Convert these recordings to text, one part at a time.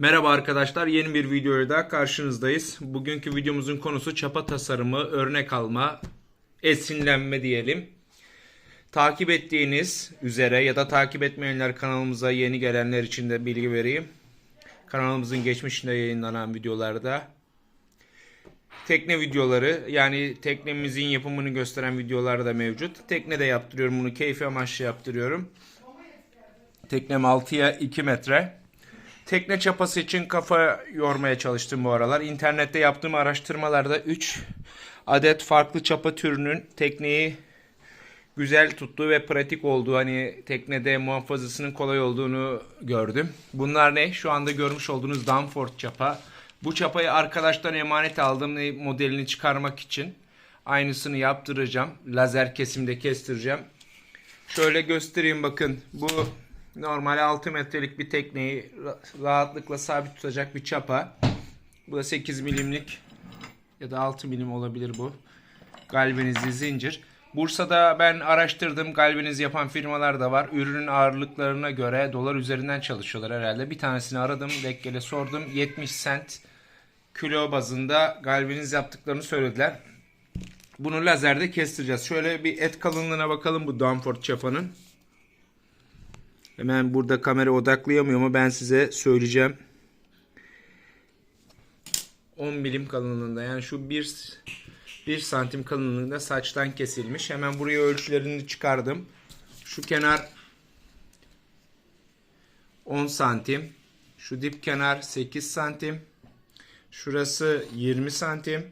Merhaba arkadaşlar, yeni bir videoyla daha karşınızdayız. Bugünkü videomuzun konusu çapa tasarımı, örnek alma, esinlenme diyelim. Takip ettiğiniz üzere ya da takip etmeyenler kanalımıza yeni gelenler için de bilgi vereyim. Kanalımızın geçmişinde yayınlanan videolarda tekne videoları yani teknemizin yapımını gösteren videolar da mevcut. Tekne de yaptırıyorum bunu keyfi amaçlı yaptırıyorum. Teknem 6'ya 2 metre. Tekne çapası için kafa yormaya çalıştım bu aralar. İnternette yaptığım araştırmalarda 3 adet farklı çapa türünün tekneyi güzel tuttuğu ve pratik olduğu hani teknede muhafazasının kolay olduğunu gördüm. Bunlar ne? Şu anda görmüş olduğunuz Danford çapa. Bu çapayı arkadaştan emanet aldım modelini çıkarmak için. Aynısını yaptıracağım. Lazer kesimde kestireceğim. Şöyle göstereyim bakın. Bu normal 6 metrelik bir tekneyi ra- rahatlıkla sabit tutacak bir çapa. Bu da 8 milimlik ya da 6 milim olabilir bu. Galvanizli zincir. Bursa'da ben araştırdım. Galvaniz yapan firmalar da var. Ürünün ağırlıklarına göre dolar üzerinden çalışıyorlar herhalde. Bir tanesini aradım. Dekkele sordum. 70 sent kilo bazında galvaniz yaptıklarını söylediler. Bunu lazerde kestireceğiz. Şöyle bir et kalınlığına bakalım bu Danford çapanın. Hemen burada kamera odaklayamıyor ama ben size söyleyeceğim. 10 milim kalınlığında yani şu 1 1 santim kalınlığında saçtan kesilmiş. Hemen buraya ölçülerini çıkardım. Şu kenar 10 santim. Şu dip kenar 8 santim. Şurası 20 santim.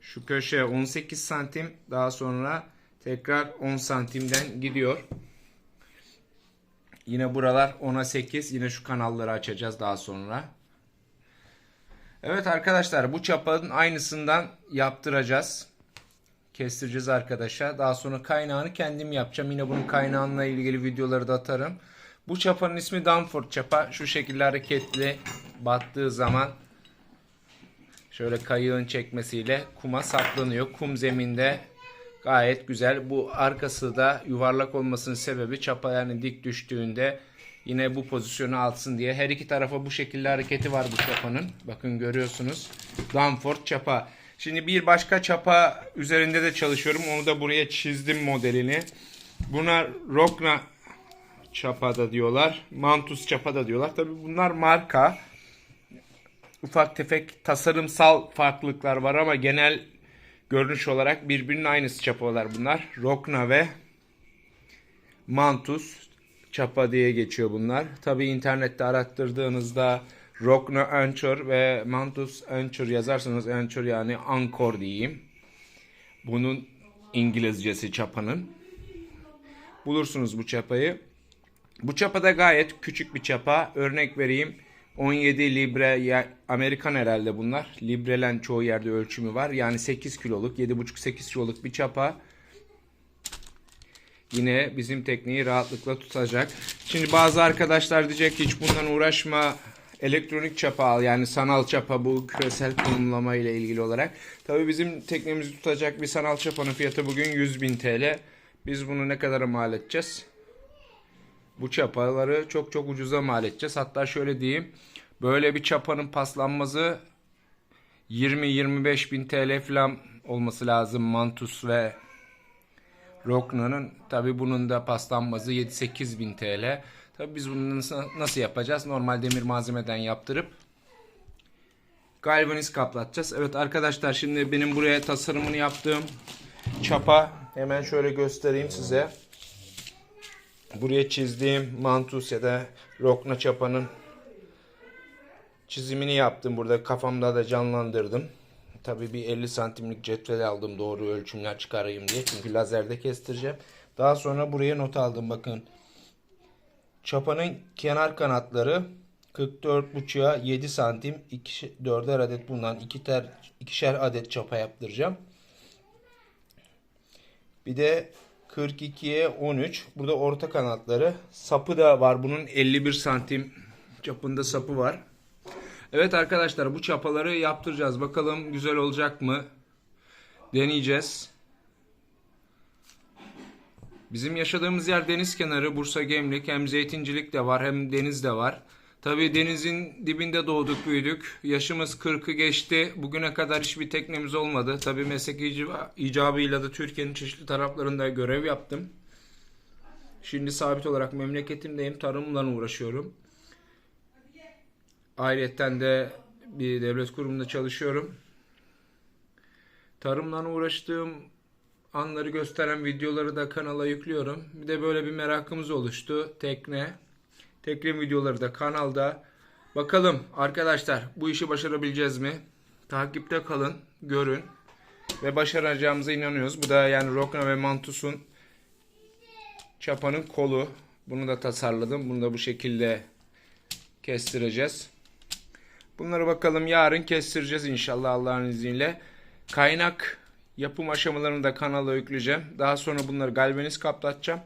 Şu köşe 18 santim. Daha sonra tekrar 10 santimden gidiyor. Yine buralar 10'a 8. Yine şu kanalları açacağız daha sonra. Evet arkadaşlar bu çapanın aynısından yaptıracağız. Kestireceğiz arkadaşa. Daha sonra kaynağını kendim yapacağım. Yine bunun kaynağıyla ilgili videoları da atarım. Bu çapanın ismi Danford çapa. Şu şekilde hareketli battığı zaman şöyle kayığın çekmesiyle kuma saplanıyor. Kum zeminde gayet güzel. Bu arkası da yuvarlak olmasının sebebi çapa yani dik düştüğünde yine bu pozisyonu alsın diye. Her iki tarafa bu şekilde hareketi var bu çapanın. Bakın görüyorsunuz. Danford çapa. Şimdi bir başka çapa üzerinde de çalışıyorum. Onu da buraya çizdim modelini. Buna Rokna çapa da diyorlar. Mantus çapa da diyorlar. Tabi bunlar marka. Ufak tefek tasarımsal farklılıklar var ama genel görünüş olarak birbirinin aynısı çapalar bunlar. Rokna ve Mantus çapa diye geçiyor bunlar. Tabi internette arattırdığınızda Rokna Anchor ve Mantus Anchor yazarsanız Anchor yani Ankor diyeyim. Bunun İngilizcesi çapanın. Bulursunuz bu çapayı. Bu çapa da gayet küçük bir çapa. Örnek vereyim. 17 libre Amerikan herhalde bunlar. Librelen çoğu yerde ölçümü var. Yani 8 kiloluk, 7,5-8 kiloluk bir çapa. Yine bizim tekneyi rahatlıkla tutacak. Şimdi bazı arkadaşlar diyecek hiç bundan uğraşma. Elektronik çapa al yani sanal çapa bu küresel konumlama ile ilgili olarak. Tabii bizim teknemizi tutacak bir sanal çapanın fiyatı bugün 100.000 TL. Biz bunu ne kadara mal edeceğiz? Bu çapaları çok çok ucuza mal edeceğiz. Hatta şöyle diyeyim. Böyle bir çapanın paslanması 20-25 bin TL falan olması lazım. Mantus ve Rokna'nın. Tabi bunun da paslanması 7-8 bin TL. Tabi biz bunu nasıl yapacağız? Normal demir malzemeden yaptırıp galvaniz kaplatacağız. Evet arkadaşlar şimdi benim buraya tasarımını yaptığım çapa hemen şöyle göstereyim size. Buraya çizdiğim mantus ya da rokna çapanın çizimini yaptım. Burada kafamda da canlandırdım. Tabii bir 50 santimlik cetvel aldım doğru ölçümler çıkarayım diye. Çünkü lazerde kestireceğim. Daha sonra buraya not aldım bakın. Çapanın kenar kanatları 44.5'a 7 santim. 2, 4'er adet bundan 2 ter, ikişer adet çapa yaptıracağım. Bir de 42'ye 13. Burada orta kanatları. Sapı da var. Bunun 51 santim çapında sapı var. Evet arkadaşlar bu çapaları yaptıracağız. Bakalım güzel olacak mı? Deneyeceğiz. Bizim yaşadığımız yer deniz kenarı. Bursa Gemlik. Hem zeytincilik de var hem deniz de var. Tabii denizin dibinde doğduk büyüdük. Yaşımız 40'ı geçti. Bugüne kadar hiçbir teknemiz olmadı. Tabii meslek icabı- icabıyla da Türkiye'nin çeşitli taraflarında görev yaptım. Şimdi sabit olarak memleketimdeyim. Tarımla uğraşıyorum. Ayrıca de bir devlet kurumunda çalışıyorum. Tarımla uğraştığım anları gösteren videoları da kanala yüklüyorum. Bir de böyle bir merakımız oluştu. Tekne. Tekne videoları da kanalda. Bakalım arkadaşlar bu işi başarabileceğiz mi? Takipte kalın, görün. Ve başaracağımıza inanıyoruz. Bu da yani Rokna ve Mantus'un çapanın kolu. Bunu da tasarladım. Bunu da bu şekilde kestireceğiz. Bunları bakalım yarın kestireceğiz inşallah Allah'ın izniyle. Kaynak yapım aşamalarını da kanala yükleyeceğim. Daha sonra bunları galvaniz kaplatacağım.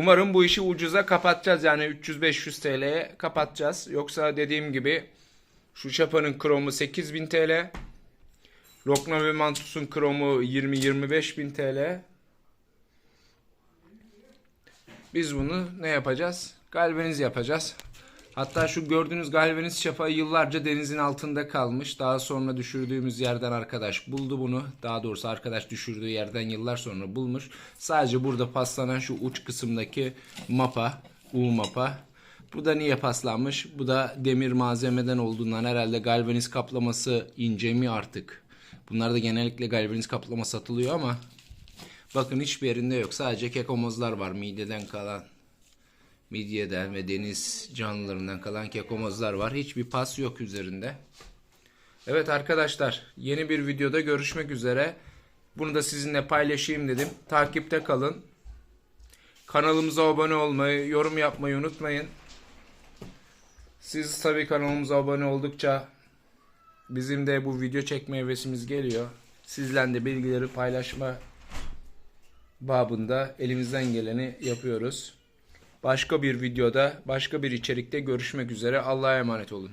Umarım bu işi ucuza kapatacağız. Yani 300-500 TL'ye kapatacağız. Yoksa dediğim gibi şu çapanın kromu 8000 TL. Rokna ve Mantus'un kromu 20-25 bin TL. Biz bunu ne yapacağız? Galvaniz yapacağız. Hatta şu gördüğünüz galvaniz çapayı yıllarca denizin altında kalmış. Daha sonra düşürdüğümüz yerden arkadaş buldu bunu. Daha doğrusu arkadaş düşürdüğü yerden yıllar sonra bulmuş. Sadece burada paslanan şu uç kısımdaki mapa, U mapa. Bu da niye paslanmış? Bu da demir malzemeden olduğundan herhalde galvaniz kaplaması ince mi artık? Bunlarda genellikle galvaniz kaplama satılıyor ama bakın hiçbir yerinde yok. Sadece kekomozlar var mideden kalan midyeden ve deniz canlılarından kalan kekomozlar var. Hiçbir pas yok üzerinde. Evet arkadaşlar yeni bir videoda görüşmek üzere. Bunu da sizinle paylaşayım dedim. Takipte kalın. Kanalımıza abone olmayı, yorum yapmayı unutmayın. Siz tabii kanalımıza abone oldukça bizim de bu video çekme hevesimiz geliyor. Sizden de bilgileri paylaşma babında elimizden geleni yapıyoruz. Başka bir videoda, başka bir içerikte görüşmek üzere. Allah'a emanet olun.